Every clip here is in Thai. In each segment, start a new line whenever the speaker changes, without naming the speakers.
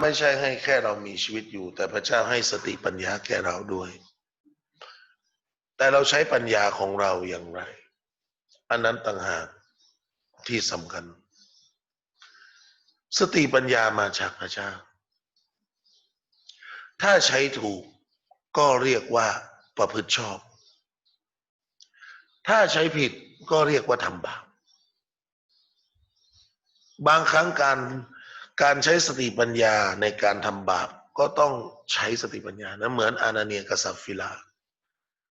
ไม่ใช่ให้แค่เรามีชีวิตอยู่ แต่พระเจ้าให้สติปัญญาแก่เราด้วย แต่เราใช้ปัญญาของเราอย่างไร อันนั้นต่างหากที่สำคัญ สติปัญญามาจากพระเจ้า ถ้าใช้ถูกก็เรียกว่าประพฤติชอบ ถ้าใช้ผิดก็เรียกว่าทำบาปบางครั้งการ การใช้สติปัญญาในการทำบาปก็ต้องใช้สติปัญญานะเหมือนอานาเนียกับซัฟฟิลา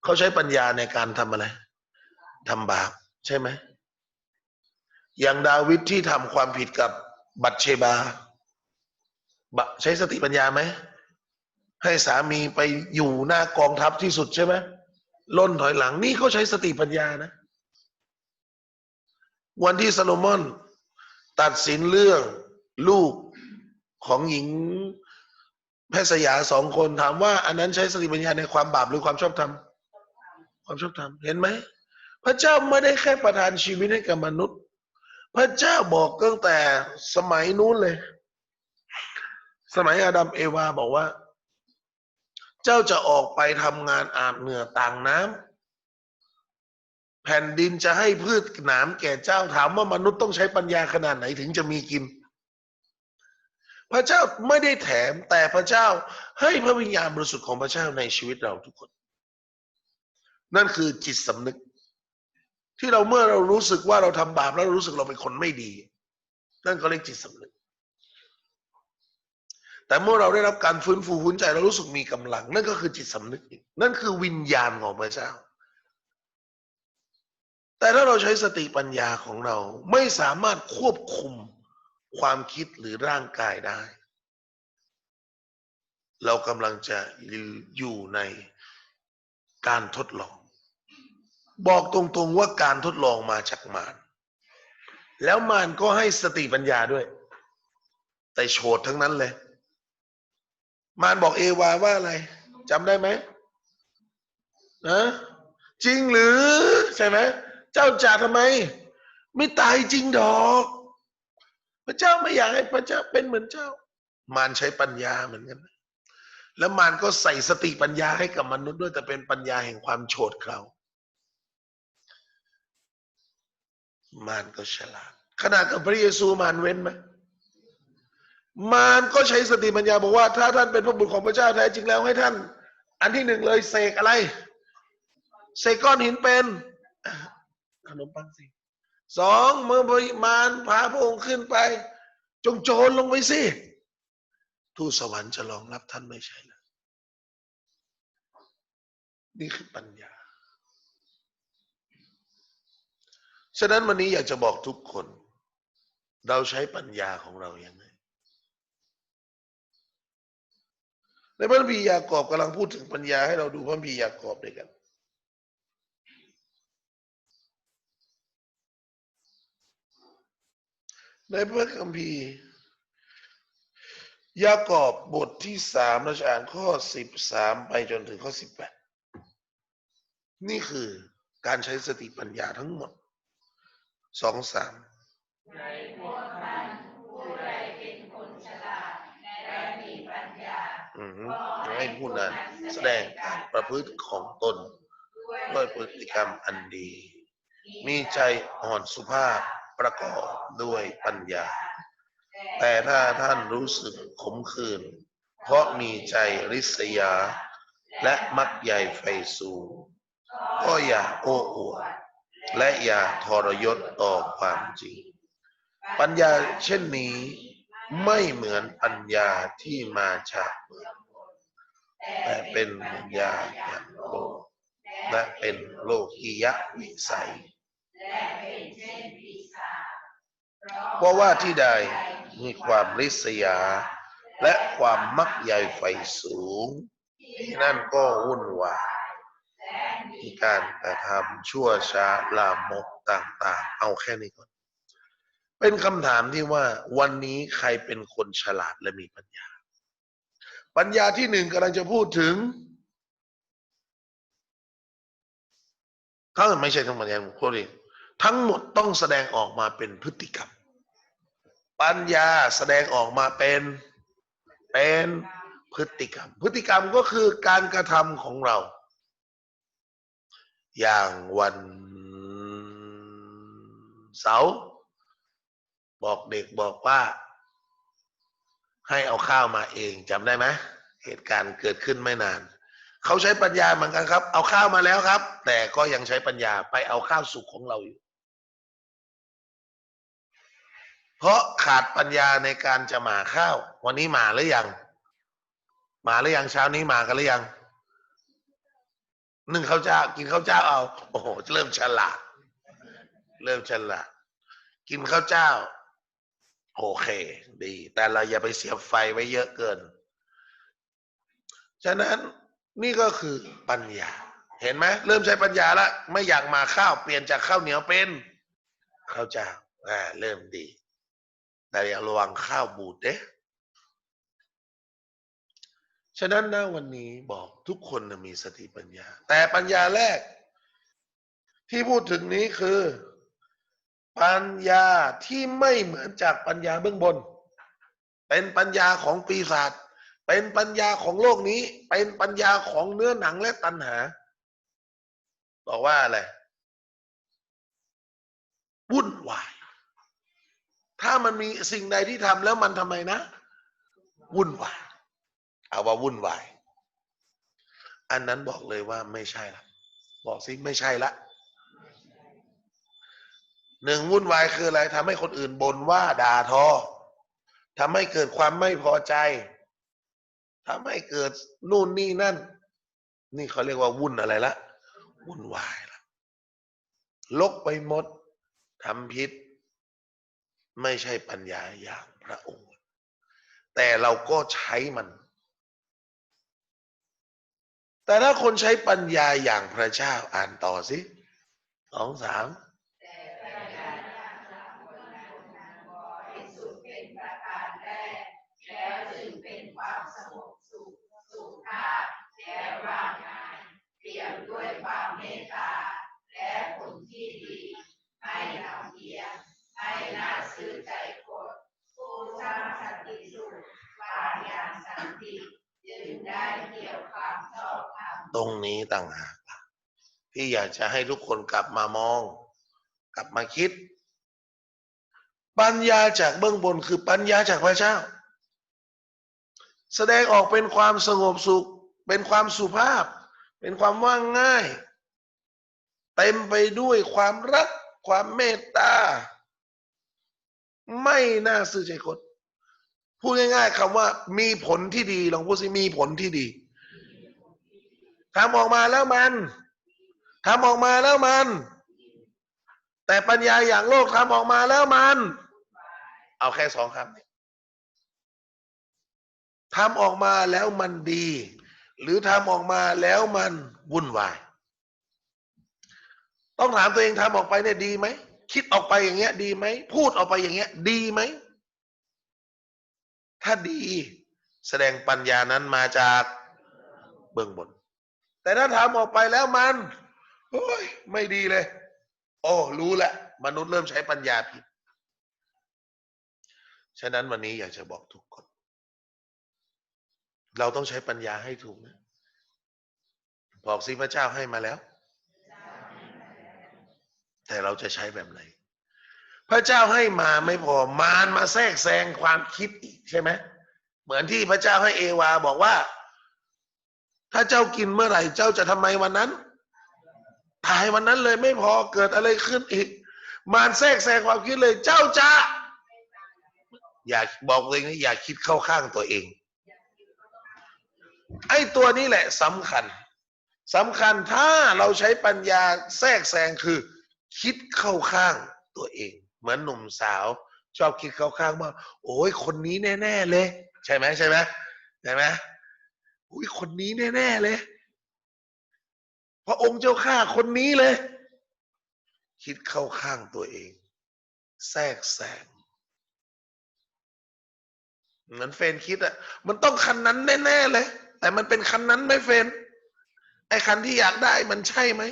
เขาใช้ปัญญาในการทำอะไรทำบาปใช่ไหมอย่างดาวิดที่ทำความผิดกับบัตเชบาบใช้สติปัญญาไหม ให้สามีไปอยู่หน้ากองทัพที่สุดใช่ไหมล่นถอยหลังนี่เขาใช้สติปัญญานะ วันที่ซาโลมอน ตัดสินเรื่อง ลูกของหญิงแพทย์สยาสองคนถามว่าอันนั้นใช้สติปัญญาในความบาปหรือความชอบธรรมความชอบธรรมเห็นไหมพระเจ้าไม่ได้แค่ประทานชีวิตให้กับมนุษย์ พระเจ้าบอกตั้งแต่สมัยนู้นเลย สมัยอาดัมเอวาบอกว่า เจ้าจะออกไปทำงานอาบเหงื่อต่างน้ำแผ่นดินจะให้พืชหนามแก่เจ้าถามว่ามนุษย์ต้องใช้ปัญญาขนาดไหนถึงจะมีกิน พระเจ้าไม่ได้แถมแต่พระเจ้าให้พระวิญญาณบริสุทธิ์ของพระเจ้าในชีวิตเราทุกคน นั่นคือจิตสำนึก ที่เราเมื่อเรารู้สึกว่าเราทำบาปแล้วร,รู้สึกเราเป็นคนไม่ดี นั่นก็เรียกจิตสำนึก แต่เมื่อเราได้รับการฟื้นฟูหุ้นใจเรารู้สึกมีกำลัง นั่นก็คือจิตสำนึก นั่นคือวิญญาณของพระเจ้า แต่ถ้าเราใช้สติปัญญาของเราไม่สามารถควบคุม ความคิดหรือร่างกายได้ เรากำลังจะอยู่ในการทดลอง บอกตรงๆว่าการทดลองมาจากมารแล้วมารก็ให้สติปัญญาด้วย แต่โฉดทั้งนั้นเลย มารบอกเอวาว่าอะไรจำได้ไหมนะจริงหรือ ใช่ไหม เจ้าจ่าทำไม ไม่ตายจริงดอก พระเจ้าไม่อยากให้พระเจ้าเป็นเหมือนเจ้า มารใช้ปัญญาเหมือนกัน แล้วมารก็ใส่สติปัญญาให้กับมนุษย์ด้วยแต่เป็นปัญญาแห่งความโฉดเขามารก็ฉลาดขนาดกับพระเยซูมารเว้นไหมมารก็ใช้สติปัญญาบอกว่า ถ้าท่านเป็นพระบุตรของพระเจ้าแท้จริงแล้วให้ท่าน อันที่หนึ่งเลยเสกอะไรเสกก้อนหินเป็นขนมปังสิ สองเมื่อมารพาพระองค์ขึ้นไป จงโจรลงไปสิทูตสวรรค์จะรองรับท่านไม่ใช่เลยนี่คือปัญญา ฉะนั้นวันนี้อยากจะบอกทุกคน เราใช้ปัญญาของเราอย่างไรในพระบียากอบกำลังพูดถึงปัญญาให้เราดูพระบียากอบด้วยกัน ในพระคัมภีร์ยากอบบทที่สามเราจะอ่านข้อสิบสามไปจนถึงข้อสิบแปดนี่คือการใช้สติปัญญาทั้งหมดสองสาม
ในพวกท่านผู้ใดเป็นคนฉลาดและมีปัญญา
อือฮึให้ผู้นั้นแสดงการประพฤติของตน ด้วยพฤติกรรมอันดี มีใจอ่อนสุภาพ ประกอบด้วยปัญญา แต่ถ้าท่านรู้สึกขมขื่นเพราะมีใจริษยา และมักใหญ่ไฟสูง ก็อย่าโอ้อวดและอย่าทรยศต่อความจริง ปัญญาเช่นนี้ไม่เหมือนปัญญาที่มาจากเมืองแต่เป็นปัญญาอย่างโลกและเป็นโลกียะวิสัย
และเป็นเช่นปี
เพราะว่าที่ใดมีความริษยา และความมักใหญ่ไฟสูง ที่นั่นก็วุ่นวายมีการกระทำชั่วช้าลามกต่างๆ เอาแค่นี้ก่อน เป็นคำถามที่ว่า วันนี้ใครเป็นคนฉลาดและมีปัญญา ปัญญาที่หนึ่งกำลังจะพูดถึงถ้าไม่ใช่ทั้งปัญญาผมพูดเอง ทั้งหมดต้องแสดงออกมาเป็นพฤติกรรม ปัญญาแสดงออกมาเป็นเป็นพฤติกรรม พฤติกรรมก็คือการกระทำของเรา อย่างวันเสาร์บอกเด็กบอกว่า ให้เอาข้าวมาเองจำได้ไหมเหตุการณ์เกิดขึ้นไม่นาน เขาใช้ปัญญาเหมือนกันครับ เอาข้าวมาแล้วครับ แต่ก็ยังใช้ปัญญาไปเอาข้าวสุกของเราอยู่ เพราะขาดปัญญาในการจะหมาข้าว วันนี้หมาหรือยัง หมาหรือยังเช้านี้หมากันหรือยังนึ่งข้าวเจ้า กินข้าวเจ้าเอา โอ้โหเริ่มฉลาด เริ่มฉลาด กินข้าวเจ้า โอเค ดี แต่เราอย่าไปเสียบไฟไว้เยอะเกิน ฉะนั้นนี่ก็คือปัญญา เห็นไหมเริ่มใช้ปัญญาแล้วไม่อยากมาข้าวเปลี่ยนจากข้าวเหนียวเป็นข้าวเจ้าอ่าเริ่มดี แต่อย่าระวังข้าวบูดเด้ฉะนั้นนะวันนี้บอกทุกคนนะมีสติปัญญา แต่ปัญญาแรก ที่พูดถึงนี้คือ ปัญญาที่ไม่เหมือนจากปัญญาเบื้องบน เป็นปัญญาของปีศาจเป็นปัญญาของโลกนี้ เป็นปัญญาของเนื้อหนังและตัณหา บอกว่าอะไรวุ่นวาย ถ้ามันมีสิ่งใดที่ทำแล้วมันทำไมนะ วุ่นวายเอาว่าวุ่นวาย อันนั้นบอกเลยว่าไม่ใช่ละบอกสิไม่ใช่ละหนึ่งวุ่นวายคืออะไรทำให้คนอื่นบ่นว่าด่าทอทำให้เกิดความไม่พอใจทำให้เกิดนู่นนี่นั่น นี่เขาเรียกว่าวุ่นอะไรละวุ่นวายละลกไปหมดทำผิด ไม่ใช่ปัญญาอย่างพระองค์ แต่เราก็ใช้มัน แต่ถ้าคนใช้ปัญญาอย่างพระเจ้าอ่านต่อสิสองสาม
เปลี่ยมด้วยความเมตตาและผลที่ดีไม่ลำเอียงไม่ น่าซื้อใจคนผู้สร้างสันติสุขวาอย่างสันติจึงได้เกี่ยวความชอบธรรม
ตรงนี้ต่างหากล่ะที่อยากจะให้ทุกคนกลับมามอง กลับมาคิด ปัญญาจากเบื้องบนคือปัญญาจากพระเจ้า แสดงออกเป็นความสงบสุข เป็นความสุภาพ เป็นความว่างง่าย เต็มไปด้วยความรัก ความเมตตา ไม่น่าซื่อใจคน พูดง่าย ๆคำว่า มีผลที่ดีลองพูดสิมีผลที่ดีทำออกมาแล้วมันทำออกมาแล้วมัน แต่ปัญญาอย่างโลกทำออกมาแล้วมัน เอาแค่สองคำนี้ทำออกมาแล้วมันดี หรือทำออกมาแล้วมันวุ่นวาย ต้องถามตัวเองทำออกไปเนี่ยดีไหม คิดออกไปอย่างเงี้ย ดีไหม พูดออกไปอย่างเงี้ย ดีไหม ถ้าดี แสดงปัญญานั้นมาจากเบื้องบน แต่ถ้าทำออกไปแล้วมันโอ้ยไม่ดีเลย โอ้รู้แหละมนุษย์เริ่มใช้ปัญญาผิด ฉะนั้นวันนี้อยากจะบอกทุกคน เราต้องใช้ปัญญาให้ถูกนะ บอกสิพระเจ้าให้มาแล้ว แต่เราจะใช้แบบไหน พระเจ้าให้มาไม่พอมารมาแทรกแซงความคิดอีกใช่ไหมเหมือนที่พระเจ้าให้เอวาบอกว่า ถ้าเจ้ากินเมื่อไหร่เจ้าจะทำไมวันนั้นตายวันนั้นเลยไม่พอเกิดอะไรขึ้นอีก มารแทรกแซงความคิดเลย เจ้าจะอย่าบอกเลยนะอย่าคิดเข้าข้างตัวเอง ไอ้ตัวนี้แหละสำคัญสำคัญถ้าเราใช้ปัญญาแทรกแซงคือ คิดเข้าข้างตัวเอง เหมือนหนุ่มสาว ชอบคิดเข้าข้างว่า โอ้ยคนนี้แน่ ๆ เลย ใช่ไหมใช่ไหมใช่ไหมอุ้ยคนนี้แน่ ๆ เลย พระองค์เจ้าข้าคนนี้เลย คิดเข้าข้างตัวเอง แทรกแซงเหมือนเฟนคิดอะมันต้องคันนั้นแน่ ๆ เลย แต่มันเป็นคันนั้นไหมเฟนไอ้คันที่อยากได้มันใช่ไหม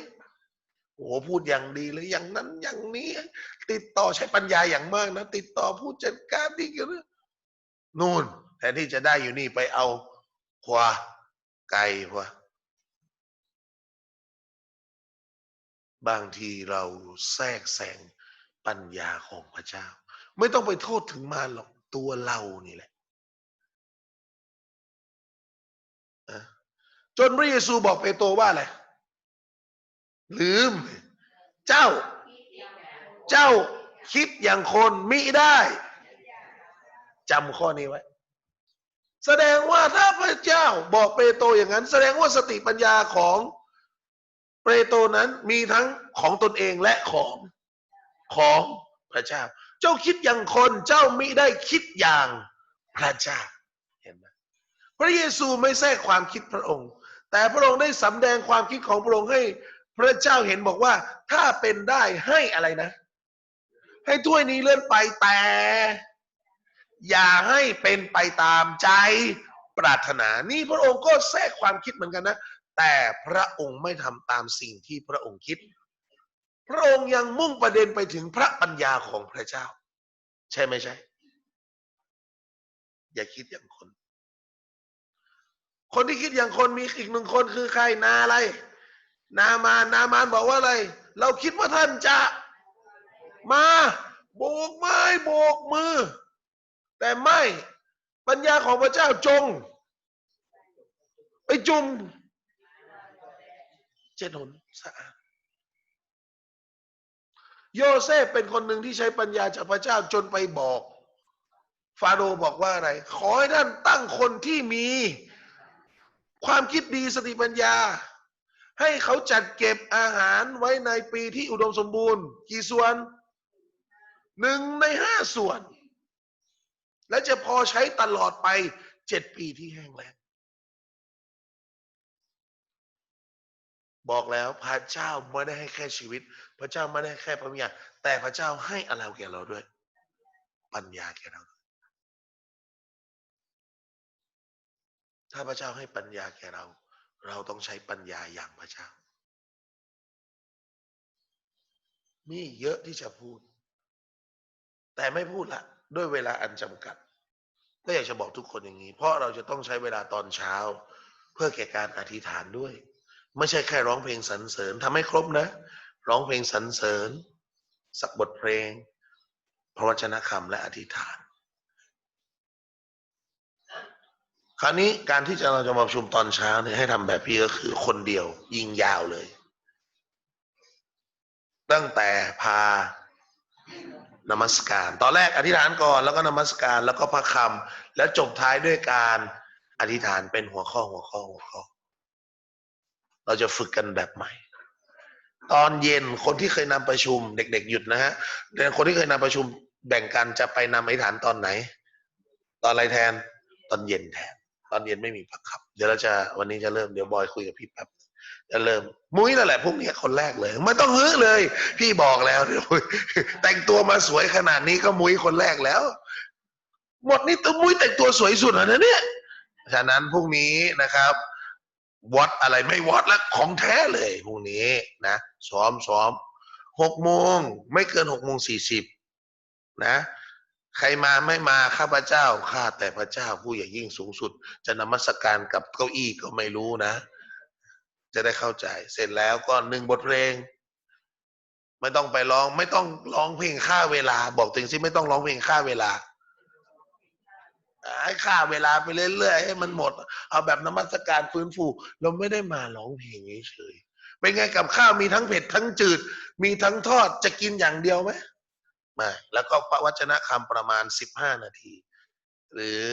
โอ้โหพูดอย่างดีเลยอย่างนั้นอย่างนี้ ติดต่อใช้ปัญญาอย่างมากนะ ติดต่อผู้จัดการที่เกี่ยวกับนู่นแทนที่จะได้อยู่นี่ไปเอาขวาไกลกว่าบางทีเราแทรกแซงปัญญาของพระเจ้า ไม่ต้องไปโทษถึงมาหรอกตัวเรานี่แหละจนพระเยซูบอกเปโตรว่าอะไร ลืม เจ้า เจ้าคิดอย่างคนมิได้จำข้อนี้ไว้ แสดงว่าถ้าพระเจ้าบอกเปโตรอย่างนั้น แสดงว่าสติปัญญาของเปโตรนั้นมีทั้งของตนเองและของของพระเจ้า เจ้าคิดอย่างคนเจ้ามิได้คิดอย่างพระเจ้าเห็นไหมพระเยซูไม่แทรกความคิดพระองค์ แต่พระองค์ได้สำแดงความคิดของพระองค์ให้ พระเจ้าเห็นบอกว่า ถ้าเป็นได้ให้อะไรนะ ให้ถ้วยนี้เลื่อนไปแต่ อย่าให้เป็นไปตามใจปรารถนานี่พระองค์ก็แทรกความคิดเหมือนกันนะ แต่พระองค์ไม่ทำตามสิ่งที่พระองค์คิด พระองค์ยังมุ่งประเด็นไปถึงพระปัญญาของพระเจ้า ใช่ไหมใช่ อย่าคิดอย่างคน คนที่คิดอย่างคนมีอีกหนึ่งคนคือใครนาอะไร นามานนามานบอกว่าอะไร เราคิดว่าท่านจะมาโบกไม้โบกมือ แต่ไม่ปัญญาของพระเจ้าจง ไปจุ่มเจ็ดหนสะอาดโยเซฟเป็นคนหนึ่งที่ใช้ปัญญาจากพระเจ้าจนไปบอก ฟาโรห์บอกว่าอะไร ขอให้ท่านตั้งคนที่มี ความคิดดีสติปัญญา ให้เขาจัดเก็บอาหารไว้ในปีที่อุดมสมบูรณ์ กี่ส่วนหนึ่งในห้าส่วน และจะพอใช้ตลอดไปเจ็ดปีที่แห้งแล้งบอกแล้วพระเจ้าไม่ได้ให้แค่ชีวิต พระเจ้าไม่ได้ให้แค่พระวิญญาณแต่พระเจ้าให้อะไรแก่เราด้วย ปัญญาแก่เราด้วยถ้าพระเจ้าให้ปัญญาแก่เรา เราต้องใช้ปัญญาอย่างพระเจ้า มีเยอะที่จะพูด แต่ไม่พูดละ ด้วยเวลาอันจำกัด ก็อยากจะบอกทุกคนอย่างนี้ เพราะเราจะต้องใช้เวลาตอนเช้า เพื่อแก่การอธิษฐานด้วย ไม่ใช่แค่ร้องเพลงสรรเสริญทำให้ครบนะ ร้องเพลงสรรเสริญ สักบทเพลง พระวจนะคำและอธิษฐาน คราวนี้การที่จะเราจะมาประชุมตอนเช้าเนี่ยให้ทำแบบพี่ก็คือคนเดียว ยิงยาวเลย ตั้งแต่พานมัสการ ตอนแรกอธิษฐานก่อนแล้วก็นมัสการ แล้วก็พระคำแล้วจบท้ายด้วยการอธิษฐานเป็นหัวข้อหัวข้อหัวข้อ เราจะฝึกกันแบบใหม่ ตอนเย็นคนที่เคยนำประชุมเด็ก ๆ หยุดนะฮะแต่คนที่เคยนำประชุมแบ่งกันจะไปนำอธิษฐานตอนไหน ตอนอะไรแทน ตอนเย็นแทน ตอนเย็นไม่มีพักขับ เดี๋ยวเราจะวันนี้จะเริ่มเดี๋ยวบอยคุยกับพี่แป๊บจะเริ่ม มุ้ยนั่นแหละพวกนี้คนแรกเลยไม่ต้องฮึเลย พี่บอกแล้วเดี๋ยวแต่งตัวมาสวยขนาดนี้ก็มุ้ยคนแรกแล้ว หมดนี่ตัวมุ้ยแต่งตัวสวยสุดแล้วนะเนี่ยฉะนั้นพรุ่งนี้นะครับวัดอะไรไม่วัดแล้วของแท้เลยพรุ่งนี้นะซ้อมซ้อมหกโมงไม่เกินหกโมงสี่สิบนะ ใครมาไม่มาข้าพเจ้าข้าแต่พระเจ้าผู้ใหญ่ยิ่งสูงสุด จะนมัสการกับเก้าอี้ก็ไม่รู้นะ จะได้เข้าใจ เสร็จแล้วก็หนึ่งบทเพลง ไม่ต้องไปร้อง ไม่ต้องร้องเพลงค่าเวลา บอกถึงสิไม่ต้องร้องเพลงค่าเวลาให้ค่าเวลาไปเรื่อยๆให้มันหมด เอาแบบนมัสการฟื้นฟู เราไม่ได้มาร้องเพลงเฉยๆเป็นไงกับข้าวมีทั้งเผ็ดทั้งจืด มีทั้งทอดจะกินอย่างเดียวไหม ม่แล้วก็พระวจนะคำประมาณสิบห้านาที หรือ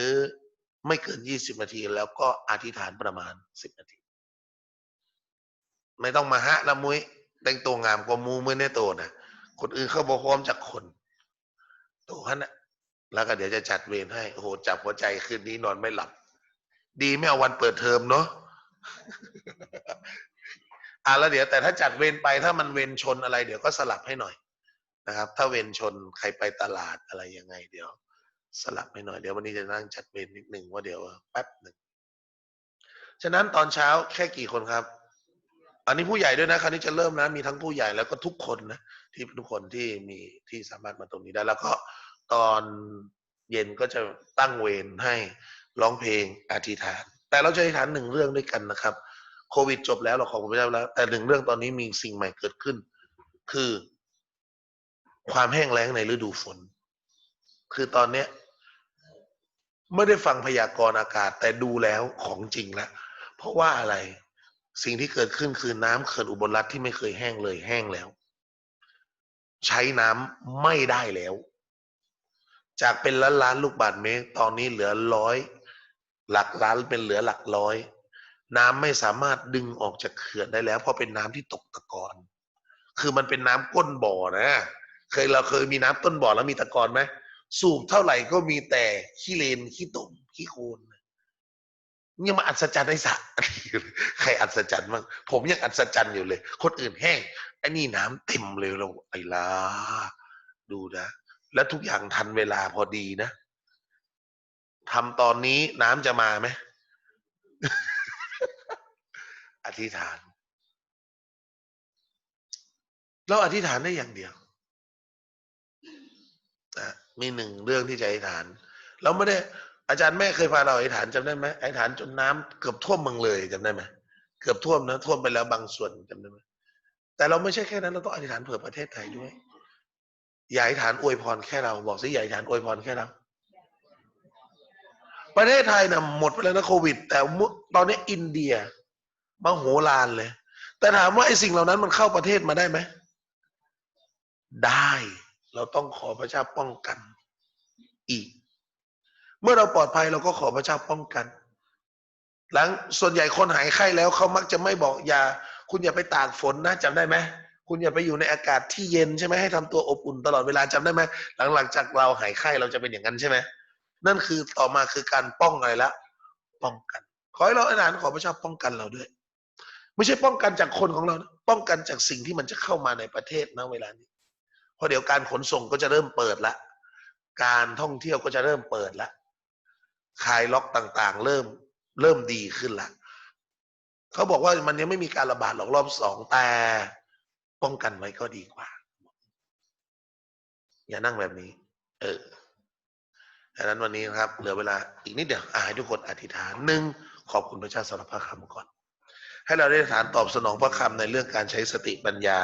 ไม่เกินยี่สิบนาที แล้วก็อธิษฐานประมาณสิบนาที ไม่ต้องมาฮะละมุ้ยแต่งตัวงามกว่ามูมือในโตนะคนอื่นเข้าบอกพร้อมจากคนโตฮันนะแล้วก็เดี๋ยวจะจัดเวรให้โอ้โหจับหัวใจคืนนี้นอนไม่หลับ ดีไม่เอาวันเปิดเทอมเนาะอะแล้วเดี๋ยวแต่ถ้าจัดเวรไปถ้ามันเวรชนอะไร เดี๋ยวก็สลับให้หน่อย นะครับ ถ้าเวรชนใครไปตลาดอะไรยังไง เดี๋ยว สลับให้หน่อยเดี๋ยววันนี้จะนั่งจัดเวรนิดหนึ่งว่าเดี๋ยวแป๊บหนึ่งฉะนั้นตอนเช้าแค่กี่คนครับ อันนี้ผู้ใหญ่ด้วยนะคราวนี้จะเริ่มนะมีทั้งผู้ใหญ่แล้วก็ทุกคนนะที่ทุกคนที่มีที่สามารถมาตรงนี้ได้ แล้วก็ตอนเย็นก็จะตั้งเวรให้ร้องเพลงอธิษฐาน แต่เราจะอธิษฐานหนึ่งเรื่องด้วยกันนะครับ โควิดจบแล้วเราขอบคุณพระเจ้าแล้ว แต่หนึ่งเรื่องตอนนี้มีสิ่งใหม่เกิดขึ้น คือ ความแห้งแล้งในฤดูฝน คือตอนเนี้ยไม่ได้ฟังพยากรณ์อากาศแต่ดูแล้วของจริงแล้วเพราะว่าอะไรสิ่งที่เกิดขึ้นคือน้ำเขื่อนอุบลรัฐที่ไม่เคยแห้งเลยแห้งแล้ว ใช้น้ำไม่ได้แล้ว จากเป็นล้านล้านลูกบาศก์เมตรตอนนี้เหลือร้อยหลักล้านเป็นเหลือหลักร้อย น้ำไม่สามารถดึงออกจากเขื่อนได้แล้ว เพราะเป็นน้ำที่ตกตะกอนคือมันเป็นน้ำก้นบ่อนะ เคยเราเคยมีน้ำต้นบ่อแล้วมีตะกอนไหมสูบเท่าไหร่ก็มีแต่ขี้เลนขี้ตุ่มขี้โคลนยังมาอัศจรรย์ในสระใครอัศจรรย์บ้างผมยังอัศจรรย์อยู่เลย คนอื่นแห้งไอ้นี่น้ำเต็มเลยเราไอ้ลาดูนะ แล้วทุกอย่างทันเวลาพอดีนะทำตอนนี้น้ำจะมาไหมอธิษฐาน เราอธิษฐานได้อย่างเดียว มีหนึ่งเรื่องที่จะอธิษฐานเราไม่ได้อาจารย์แม่เคยพาเราอธิษฐานจำได้ไหมอธิษฐานจนน้ำเกือบท่วมเมืองเลยจำได้ไหมเกือบท่วมนะท่วมไปแล้วบางส่วนจำได้ไหมแต่เราไม่ใช่แค่นั้นเราต้องอธิษฐานเผื่อประเทศไทยด้วย อย่าอธิษฐานอวยพรแค่เราบอกสิอย่าอธิษฐานอวยพรแค่เราประเทศไทยนะหมดไปแล้วนะโควิด แต่มุตอนนี้อินเดียมโหฬารเลย แต่ถามว่าไอ้สิ่งเหล่านั้นมันเข้าประเทศมาได้ไหมได้ เราต้องขอพระเจ้าป้องกันอีก เมื่อเราปลอดภัยเราก็ขอพระเจ้าป้องกัน หลังส่วนใหญ่คนหายไข้แล้วเขามักจะไม่บอกอย่า คุณอย่าไปตากฝนนะจำได้ไหมคุณอย่าไปอยู่ในอากาศที่เย็นใช่ไหมให้ทำตัวอบอุ่นตลอดเวลาจำได้ไหมหลังหลังจากเราหายไข้เราจะเป็นอย่างนั้นใช่ไหมนั่นคือต่อมาคือการป้องอะไรละป้องกัน ขอให้เราอธิษฐานขอพระเจ้าป้องกันเราด้วย ไม่ใช่ป้องกันจากคนของเรานะป้องกันจากสิ่งที่มันจะเข้ามาในประเทศนะเวลานี้ เพราะเดี๋ยวการขนส่งก็จะเริ่มเปิดละ การท่องเที่ยวก็จะเริ่มเปิดละคลายล็อกต่างๆ เริ่มเริ่มดีขึ้นละเขาบอกว่ามันยังไม่มีการระบาดหรอกรอบสองแต่ป้องกันไว้ก็ดีกว่า อย่านั่งแบบนี้ เออดังนั้นวันนี้นะครับ เหลือเวลาอีกนิดเดียวอะให้ทุกคนอธิษฐานหนึ่งขอบคุณพระเจ้าสำหรับพระคำก่อน ให้เราได้ฐานตอบสนองพระคำในเรื่องการใช้สติปัญญา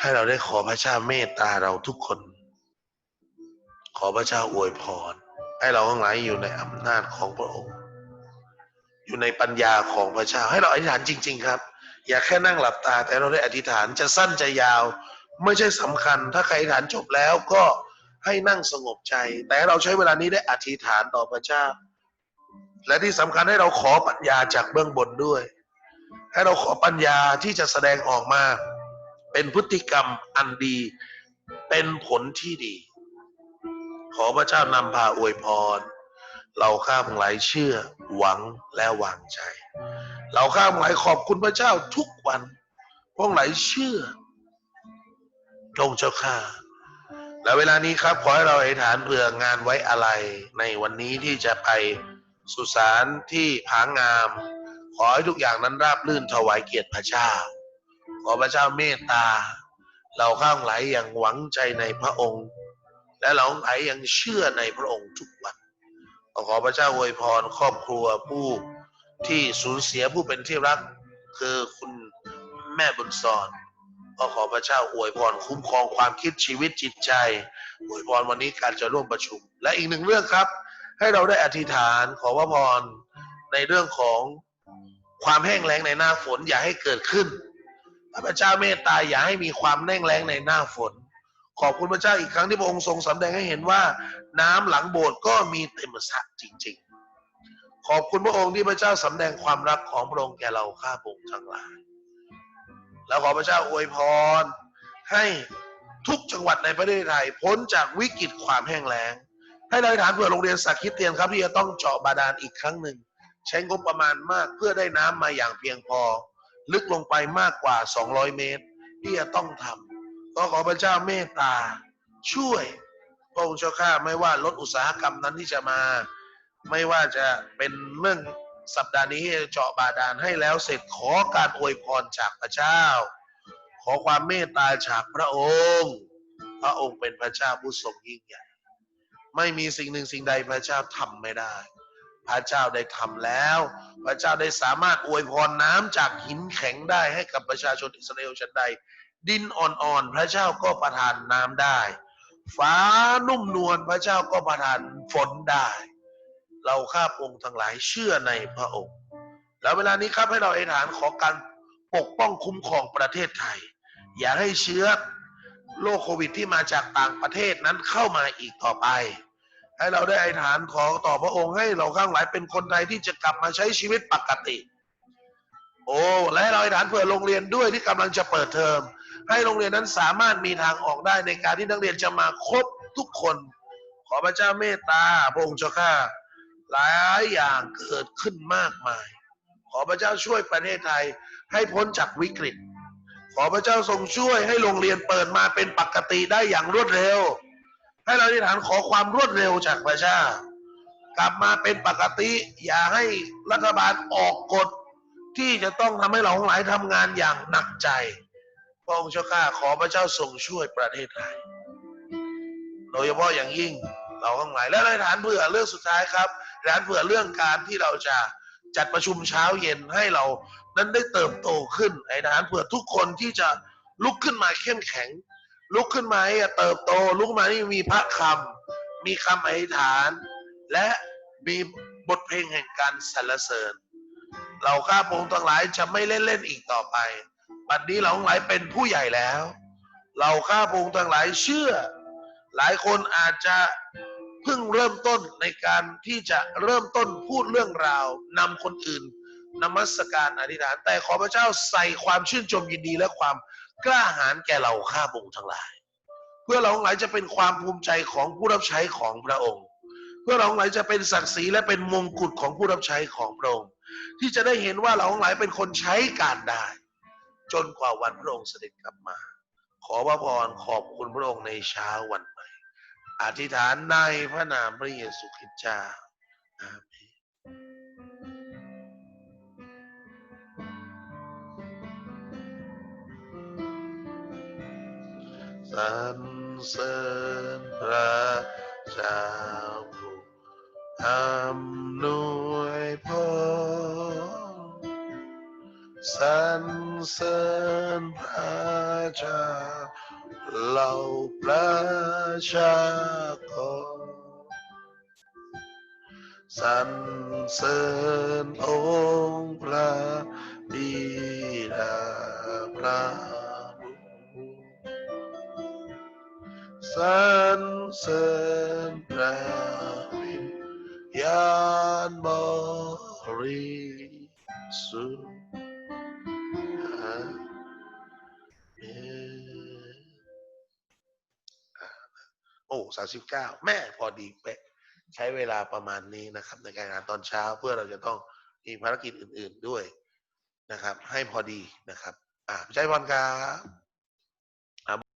ให้เราได้ขอพระเจ้าเมตตาเราทุกคน ขอพระเจ้าอวยพร ให้เราทั้งหลายอยู่ในอำนาจของพระองค์ อยู่ในปัญญาของพระเจ้า ให้เราอธิษฐานจริง ๆ ครับ อย่าแค่นั่งหลับตา แต่เราได้อธิษฐานจะสั้นจะยาว ไม่ใช่สำคัญ ถ้าใครอธิษฐานจบแล้วก็ให้นั่งสงบใจ แต่เราใช้เวลานี้ได้อธิษฐานต่อพระเจ้า และที่สำคัญให้เราขอปัญญาจากเบื้องบนด้วย ให้เราขอปัญญาที่จะแสดงออกมา เป็นพฤติกรรมอันดี เป็นผลที่ดี ขอพระเจ้านำพาอวยพร เราข้ามหลายเชื่อหวังและวางใจ เราข้ามหลายขอบคุณพระเจ้าทุกวันพวกหลายเชื่อองค์เจ้าข้าและเวลานี้ครับขอให้เราอธิษฐานเผื่องานไว้อะไร ในวันนี้ที่จะไปสุสานที่ผางาม ขอให้ทุกอย่างนั้นราบรื่นถวายเกียรติพระเจ้า ขอพระเจ้าเมตตา เราข้างไหลอย่างหวังใจในพระองค์ และเราไหลอย่างเชื่อในพระองค์ทุกวันขอพระเจ้าอวยพรครอบครัวผู้ที่สูญเสียผู้เป็นที่รัก คือคุณแม่บุญสอนก็ขอพระเจ้าอวยพรคุ้มครองความคิดชีวิตจิตใจอวยพรวันนี้การจะร่วมประชุม และอีกหนึ่งเรื่องครับ ให้เราได้อธิษฐานขอพระพรในเรื่องของความแห้งแล้งในหน้าฝนอย่าให้เกิดขึ้น พระเจ้าเมตตาอย่าให้มีความแห้งแล้งในหน้าฝน ขอบคุณพระเจ้าอีกครั้งที่พระองค์ทรงสำแดงให้เห็นว่า น้ำหลังโบสถ์ก็มีเต็มสระจริง ๆ ขอบคุณพระองค์ที่พระเจ้าสำแดงความรักของพระองค์แก่เราข้าพงทั้งหลาย แล้วขอพระเจ้าอวยพรให้ทุกจังหวัดในประเทศไทยพ้นจากวิกฤตความแห้งแล้ง ให้เราอธิษฐานเพื่อโรงเรียนสักคิดเตียนครับที่จะต้องเจาะบาดาลอีกครั้งหนึ่ง ใช้งบประมาณมากเพื่อได้น้ำมาอย่างเพียงพอ ลึกลงไปมากกว่า 200 เมตร ที่จะต้องทำก็ขอพระเจ้าเมตตา ช่วยพระองค์เจ้าข้าไม่ว่ารถอุตสาหกรรมนั้นที่จะมา ไม่ว่าจะเป็นเรื่องสัปดาห์นี้ที่จะเจาะบาดาลให้แล้วเสร็จขอการอวยพรจากพระเจ้า ขอความเมตตาจากพระองค์ พระองค์เป็นพระเจ้าผู้ทรงยิ่งใหญ่ ไม่มีสิ่งหนึ่งสิ่งใดพระเจ้าทำไม่ได้ พระเจ้าได้ทำแล้ว พระเจ้าได้สามารถอวยพรน้ำจากหินแข็งได้ให้กับประชาชนอิสราเอลชันใด ดินอ่อนๆพระเจ้าก็ประทานน้ำได้ ฟ้านุ่มนวลพระเจ้าก็ประทานฝนได้ เราข้าพระองค์ทั้งหลายเชื่อในพระองค์ แล้วเวลานี้ครับให้เราอธิษฐานขอการปกป้องคุ้มครองประเทศไทย อย่าให้เชื้อโรคโควิดที่มาจากต่างประเทศนั้นเข้ามาอีกต่อไป ให้เราได้อธิษฐานขอต่อพระองค์ให้เราข้างหลายเป็นคนไทยที่จะกลับมาใช้ชีวิตปกติ โอ้และให้เราอธิษฐานเผื่อโรงเรียนด้วยที่กำลังจะเปิดเทอม ให้โรงเรียนนั้นสามารถมีทางออกได้ในการที่นักเรียนจะมาครบทุกคน ขอพระเจ้าเมตตาพระองค์เจ้าข้าหลายอย่างเกิดขึ้นมากมาย ขอพระเจ้าช่วยประเทศไทยให้พ้นจากวิกฤต ขอพระเจ้าทรงช่วยให้โรงเรียนเปิดมาเป็นปกติได้อย่างรวดเร็ว ให้เราอธิษฐานขอความรวดเร็วจากพระเจ้ากลับมาเป็นปกติ อย่าให้รัฐบาลออกกฎที่จะต้องทำให้เราทั้งหลายทำงานอย่างหนักใจพระองค์เจ้าข้าขอพระเจ้าทรงช่วยประเทศไทย โดยเฉพาะอย่างยิ่งเราทั้งหลาย และในฐานเผื่อเรื่องสุดท้ายครับฐานเผื่อเรื่องการที่เราจะจัดประชุมเช้าเย็นให้เรานั้นได้เติบโตขึ้นในฐานเผื่อทุกคนที่จะลุกขึ้นมาเข้มแข็ง ลุกขึ้นมาให้เติบโต ลุกขึ้นมาที่มีพระคำมีคำอธิษฐาน และมีบทเพลงแห่งการสรรเสริญ เราข้าพงทั้งหลายจะไม่เล่นเล่นอีกต่อไป บัดนี้เราทั้งหลายเป็นผู้ใหญ่แล้ว เราข้าพงทั้งหลายเชื่อ หลายคนอาจจะเพิ่งเริ่มต้นในการที่จะเริ่มต้นพูดเรื่องราวนำคนอื่นนมัสการอธิษฐานแต่ขอพระเจ้าใส่ความชื่นชมยินดีและความ กล้าหาญแก่เราข้าพงทั้งหลาย เพื่อเราทั้งหลายจะเป็นความภูมิใจของผู้รับใช้ของพระองค์ เพื่อเราทั้งหลายจะเป็นศักดิ์ศรีและเป็นมงกุฎของผู้รับใช้ของพระองค์ ที่จะได้เห็นว่าเราทั้งหลายเป็นคนใช้การได้ จนกว่าวันพระองค์เสด็จกลับมา ขอพระพรขอบคุณพระองค์ในเช้าวันใหม่อธิษฐานในพระนามพระเยซูคริสต์เจ้า สรรเสริญพระเจ้าผู้อำนวยพรสรรเสริญพระเจ้าเหล่าประชากรสรรเสริญองค์พระบิดาพระ สรรเสริญพระวิญญาณบริสุทธิ์อาเมนอ่าโอ้สามสิบเก้าแม่พอดีเป๊ะใช้เวลาประมาณนี้นะครับ ในการงานตอนเช้าเพื่อเราจะต้องมีภารกิจอื่น ๆด้วยนะครับ ให้พอดีนะครับ อ่าใช้พรครับ